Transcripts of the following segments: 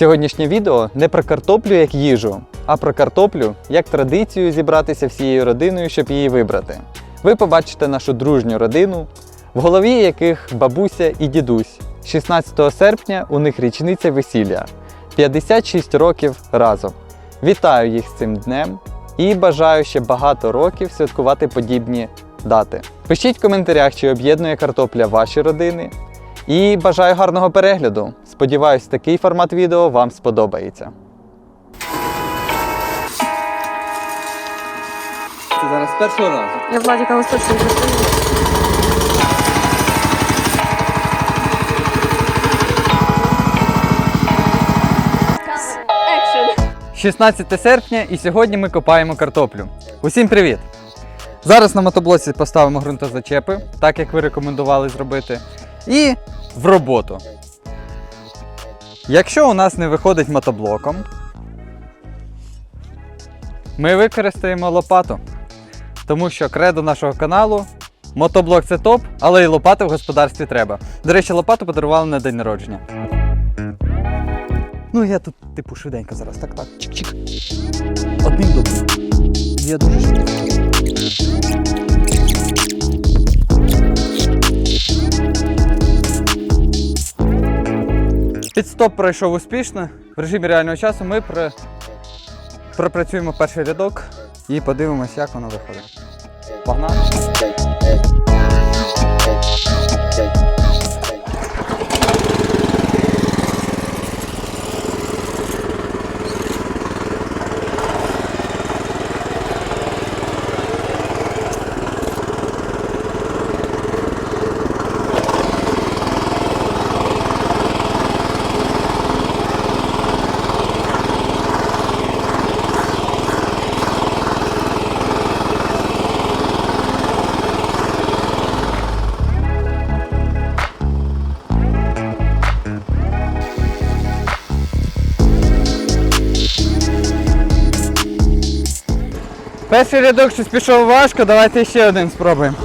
Сьогоднішнє відео не про картоплю як їжу, а про картоплю як традицію зібратися всією родиною, щоб її вибрати. Ви побачите нашу дружню родину, в голові яких бабуся і дідусь. 16 серпня у них річниця весілля. 56 років разом. Вітаю їх з цим днем і бажаю ще багато років святкувати подібні дати. Пишіть в коментарях, чи об'єднує картопля ваші родини. І бажаю гарного перегляду. Сподіваюсь, такий формат відео вам сподобається. Це зараз першого разу. Я Владика ось точно 16 серпня і сьогодні ми копаємо картоплю. Усім привіт! Зараз на мотоблоці поставимо ґрунтозачепи, так як ви рекомендували зробити. І в роботу. Якщо у нас не виходить мотоблоком, ми використаємо лопату. Тому що кредо нашого каналу мотоблок це топ, але і лопати в господарстві треба. До речі, лопату подарували на день народження. Ну, я тут, типу, швиденько зараз. Так, так. Чик-чик. Одним добрим. Я дуже швидко. Підстоп пройшов успішно. В режимі реального часу ми при... пропрацюємо перший рядок і подивимось, як воно виходить. Погнали! Перший рядок щось пішов важко, давайте ще один спробуємо.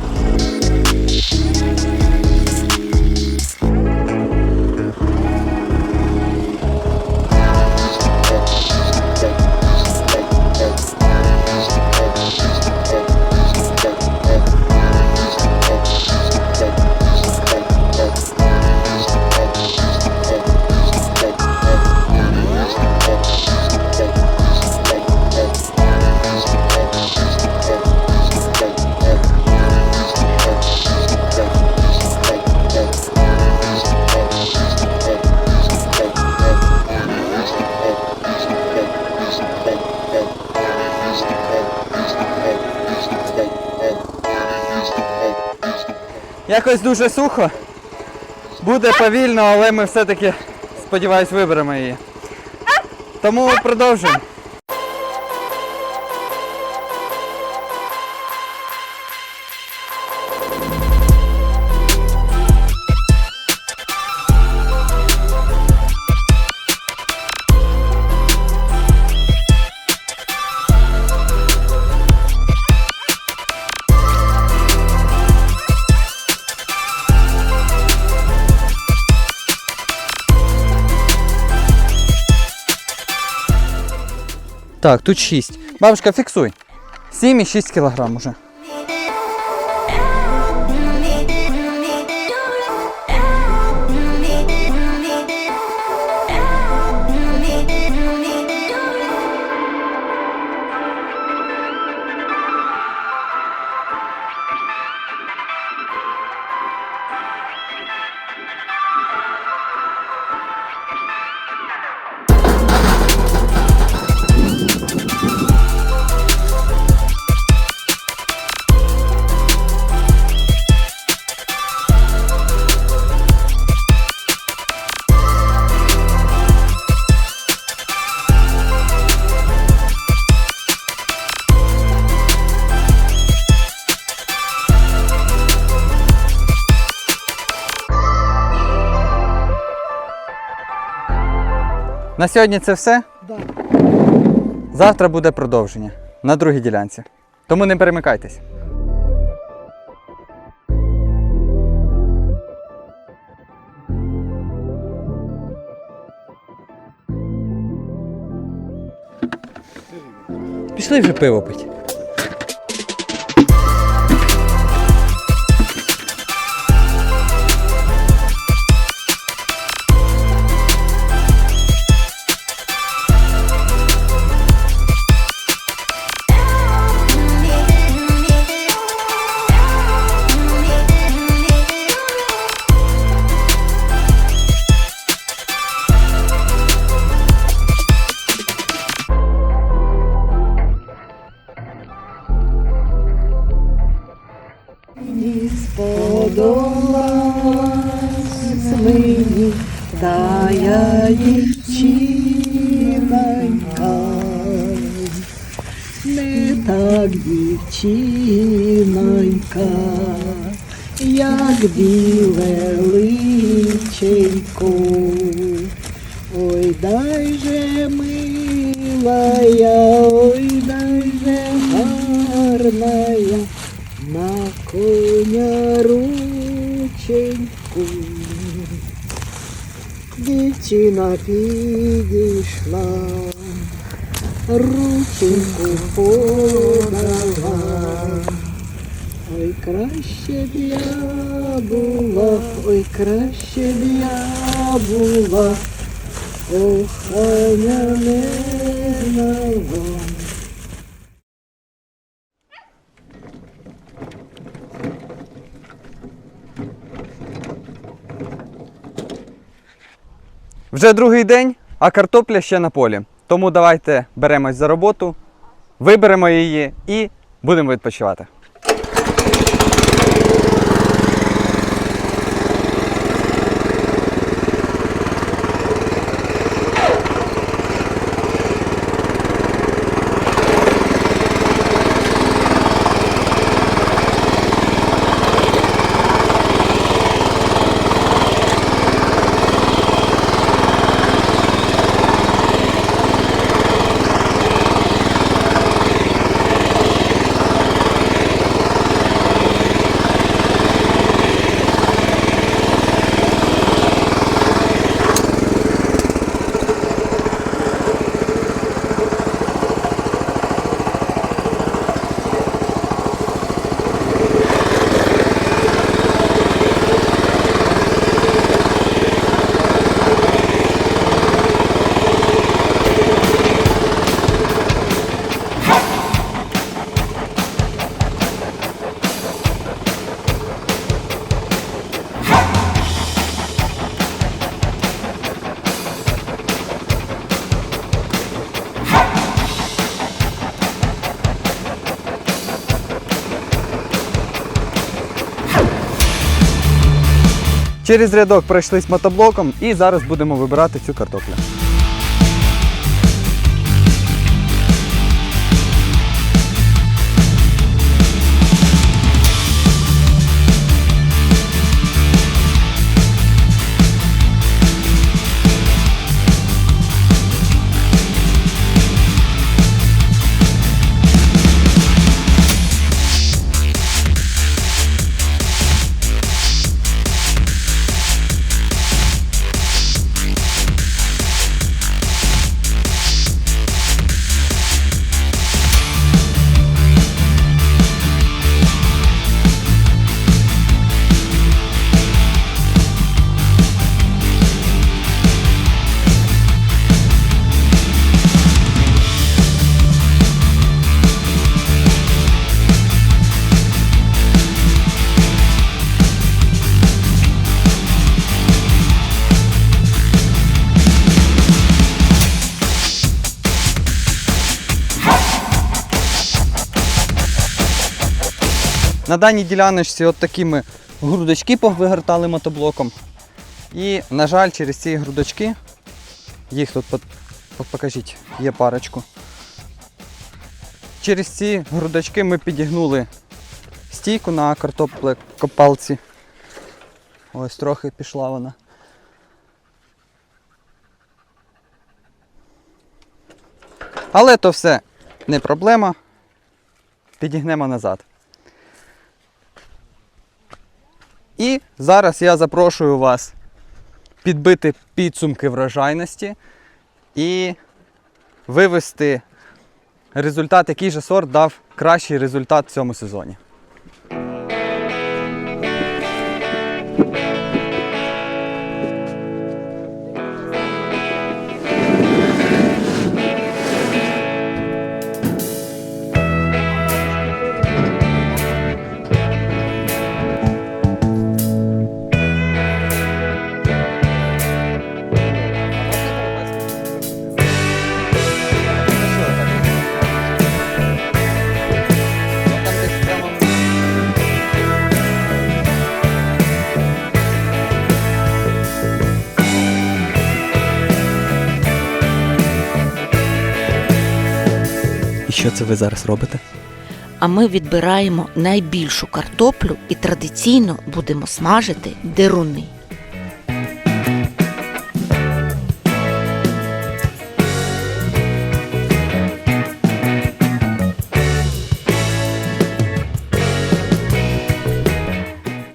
Якось дуже сухо. Буде повільно, але ми все-таки, сподіваюсь, виберемо її. Тому продовжуємо. Так, тут 6. Бабушка, фіксуй. 7 і 6 кілограм уже. На сьогодні це все. Да. Завтра буде продовження на другій ділянці. Тому не перемикайтесь. Пішли вже пиво пить. Не так дівчинонька, як біле личенько. Ой, дай же милая, ой, дай же гарная, на коня рученьку. Дівчина підійшла, рученьку подала. Ой, краще б я була, ой, краще б я була, кохання не знала. Вже другий день, а картопля ще на полі. Тому давайте беремось за роботу, виберемо її і будемо відпочивати. Через рядок пройшлись мотоблоком і зараз будемо вибирати цю картоплю. На даній діляночці от такі ми грудочки повигортали мотоблоком. І, на жаль, через ці грудочки, їх тут по- по- покажіть, є парочку. Через ці грудочки ми підігнули стійку на картопле-копалці. Ось трохи пішла вона. Але то все не проблема. Підігнемо назад. І зараз я запрошую вас підбити підсумки врожайності і вивести результат, який же сорт дав кращий результат в цьому сезоні. Що це ви зараз робите? А ми відбираємо найбільшу картоплю і традиційно будемо смажити деруни.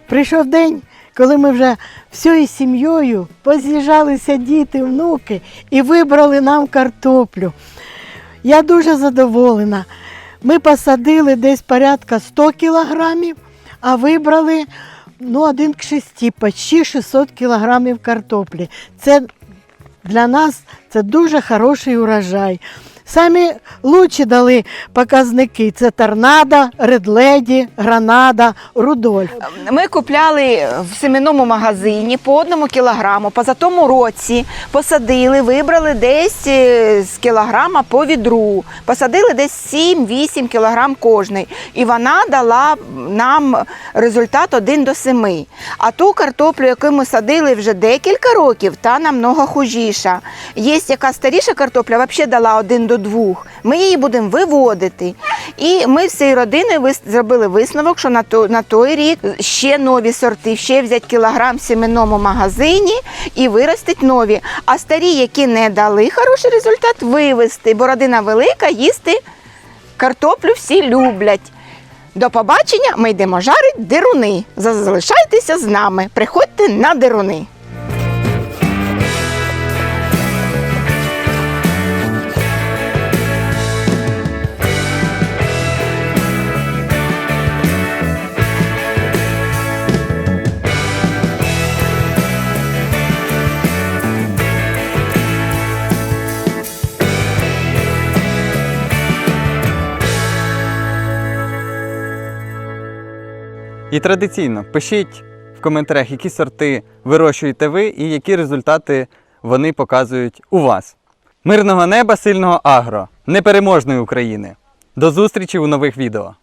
Прийшов день, коли ми вже всією сім'єю поз'їжджалися діти, внуки і вибрали нам картоплю. Я дуже задоволена. Ми посадили десь порядка 100 кілограмів, а вибрали ну, один к шести, почти 600 кілограмів картоплі. Це для нас це дуже хороший урожай. Самі лучші дали показники: це торнадо, редледі, гранада, Рудольф. Ми купляли в семенному магазині по одному кілограму. Поза тому році посадили, вибрали десь е, з кілограма по відру. Посадили десь 7-8 кілограм кожний. І вона дала нам результат 1 до 7. А ту картоплю, яку ми садили вже декілька років, та намного хужіша. Є яка старіша картопля, взагалі дала 1 до 2. Ми її будемо виводити. І ми всією родиною зробили висновок, що на, то, на той рік ще нові сорти, ще взяти кілограм в семенному магазині і виростити нові. А старі, які не дали хороший результат, вивезти, бо родина велика, їсти картоплю всі люблять. До побачення, ми йдемо жарити деруни. Залишайтеся з нами, приходьте на деруни. І традиційно пишіть в коментарях, які сорти вирощуєте ви і які результати вони показують у вас. Мирного неба, сильного агро, непереможної України. До зустрічі у нових відео!